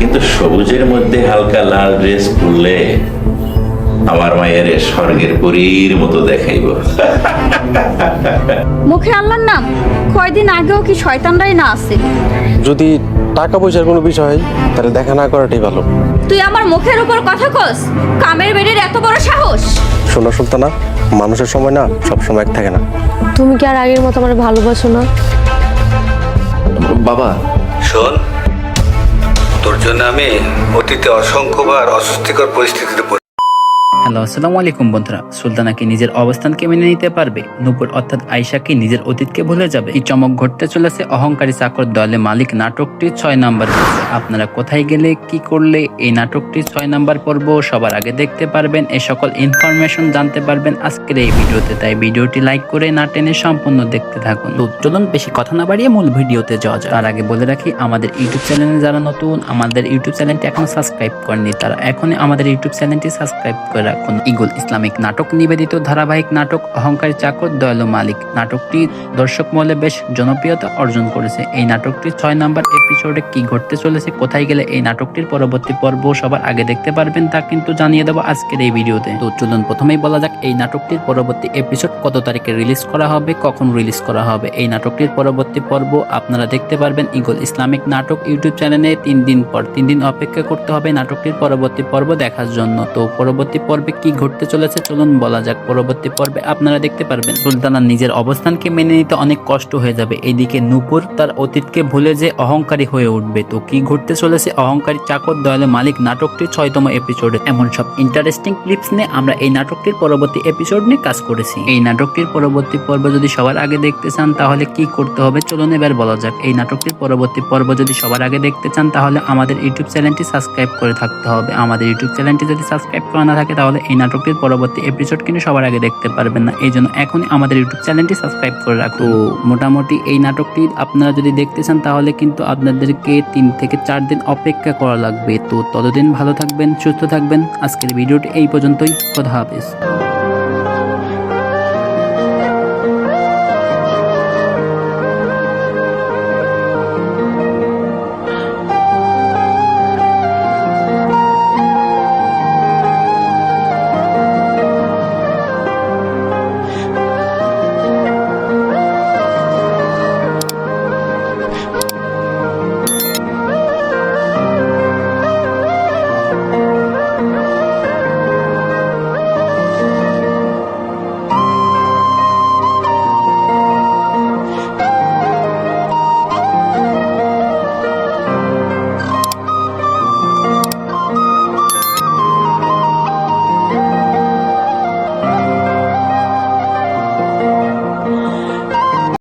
কিন্তু সবুজের মধ্যে হালকা লাল ড্রেস পরলে আমার মায়ের স্বর্গের পরীর মতো দেখাইব। মুখে আল্লাহর নাম? কয়দিন আগেও কি শয়তানরাই না আছে? যদি টাকা পয়সার কোনো বিষয় হয় তাহলে দেখা না করাটাই ভালো। তুই আমার মুখের উপর কথা কস? কামের বেড়ের এত বড় সাহস? শোনো সুলতানা মানুষের সময় না সব সময় এক থাকে না। তুমি কি আর আগের মতো আমার ভালোবাসো না? বাবা শোন। জন্য আমি অতীতে অসংখ্যবার অস্বস্তিকর পরিস্থিতিতে হ্যালো আসসালামু আলাইকুম বন্ধুরা। সুলতানা কি নিজের অবস্থানকে মেনে নিতে পারবে? নূপুর অর্থাৎ আয়শা কি নিজের অতীতকে ভুলে যাবে? এই চমক ঘটতে চলেছে অহংকারী চাকর দলে মালিক নাটকটি ছয় নাম্বার। আপনারা কোথায় গেলে, কি করলে এই নাটকটি ছয় নাম্বার পর্ব সবার আগে দেখতে পারবেন এই সকল ইনফরমেশন জানতে পারবেন আজকের এই ভিডিওতে। তাই ভিডিওটি লাইক করে না টেনে সম্পূর্ণ দেখতে থাকুন। তো চলুন বেশি কথা না বাড়িয়ে মূল ভিডিওতে যাওয়া যায় তার আগে বলে রাখি, আমাদের ইউটিউব চ্যানেলে যারা নতুন, আমাদের ইউটিউব চ্যানেলটি এখনও সাবস্ক্রাইব করেনি তারা এখনই আমাদের ইউটিউব চ্যানেলটি সাবস্ক্রাইব করে রাখুন ইগল ইসলামিক নাটক নিবেদিত ধারাবাহিক নাটক অহংকারী চাকর দয়ালু মালিক নাটকটি দর্শক মহলে বেশ জনপ্রিয়তা অর্জন করেছে। এই নাটকটি ছয় নাম্বার এপিসোডে কি ঘটতে চলেছে, কোথায় গেলে এই নাটকটির পরবর্তী পর্ব সবার আগে দেখতে পারবেন তা কিন্তু জানিয়ে দেবো আজকের এই ভিডিওতে। তো চলুন প্রথমেই বলা যাক, এই নাটকটির পরবর্তী এপিসোড কত তারিখে রিলিজ করা হবে, কখন রিলিজ করা হবে? এই নাটকটির পরবর্তী পর্ব আপনারা দেখতে পারবেন ইগল ইসলামিক নাটক ইউটিউব চ্যানেলে তিন দিন পর তিন দিন অপেক্ষা করতে হবে নাটকটির পরবর্তী পর্ব দেখার জন্য। তো পরবর্তী পর্বে কি ঘটতে চলেছে চলুন বলা যাক। পরবর্তী পর্বে আপনারা দেখতে পারবেন। সুলতানা নিজের অবস্থানকে মেনে নিতে অনেক কষ্ট হয়ে যাবে। এইদিকে নূপুর তার অতীতকে ভুলে যে অহংকারী হয়ে উঠবে। তো কি ঘটতে চলেছে? অহংকারী চাকর দয়ালে মালিক নাটকটি ছয়তম এপিসোডে এমন সব ইন্টারেস্টিং ক্লিপস নিয়ে আমরা এই নাটকটির পরবর্তী এপিসোড নিয়ে কাজ করেছি। এই নাটকটির পরবর্তী পর্ব যদি সবার আগে দেখতে চান, তাহলে কি করতে হবে চলুন এবার বলা যাক। এই নাটকটির পরবর্তী পর্ব যদি সবার আগে দেখতে চান, তাহলে আমাদের ইউটিউব চ্যানেলটি সাবস্ক্রাইব করে থাকতে হবে। আমাদের ইউটিউব চ্যানেলটি যদি সাবস্ক্রাইব করা না থাকে, তাহলে এই নাটকটির পরবর্তী এপিসোড কিন্তু সবার আগে দেখতে পারবেন না। এই জন্য এখনই আমাদের ইউটিউব চ্যানেলটি সাবস্ক্রাইব করে রাখো মোটামুটি এই নাটকটি আপনারা যদি দেখতে চান তাহলে কিন্তু আপনাদেরকে তিন থেকে চার দিন অপেক্ষা করা লাগবে। তো ততদিন ভালো থাকবেন সুস্থ থাকবেন। আজকের ভিডিওটি এই পর্যন্তই। কথা হাফেজ।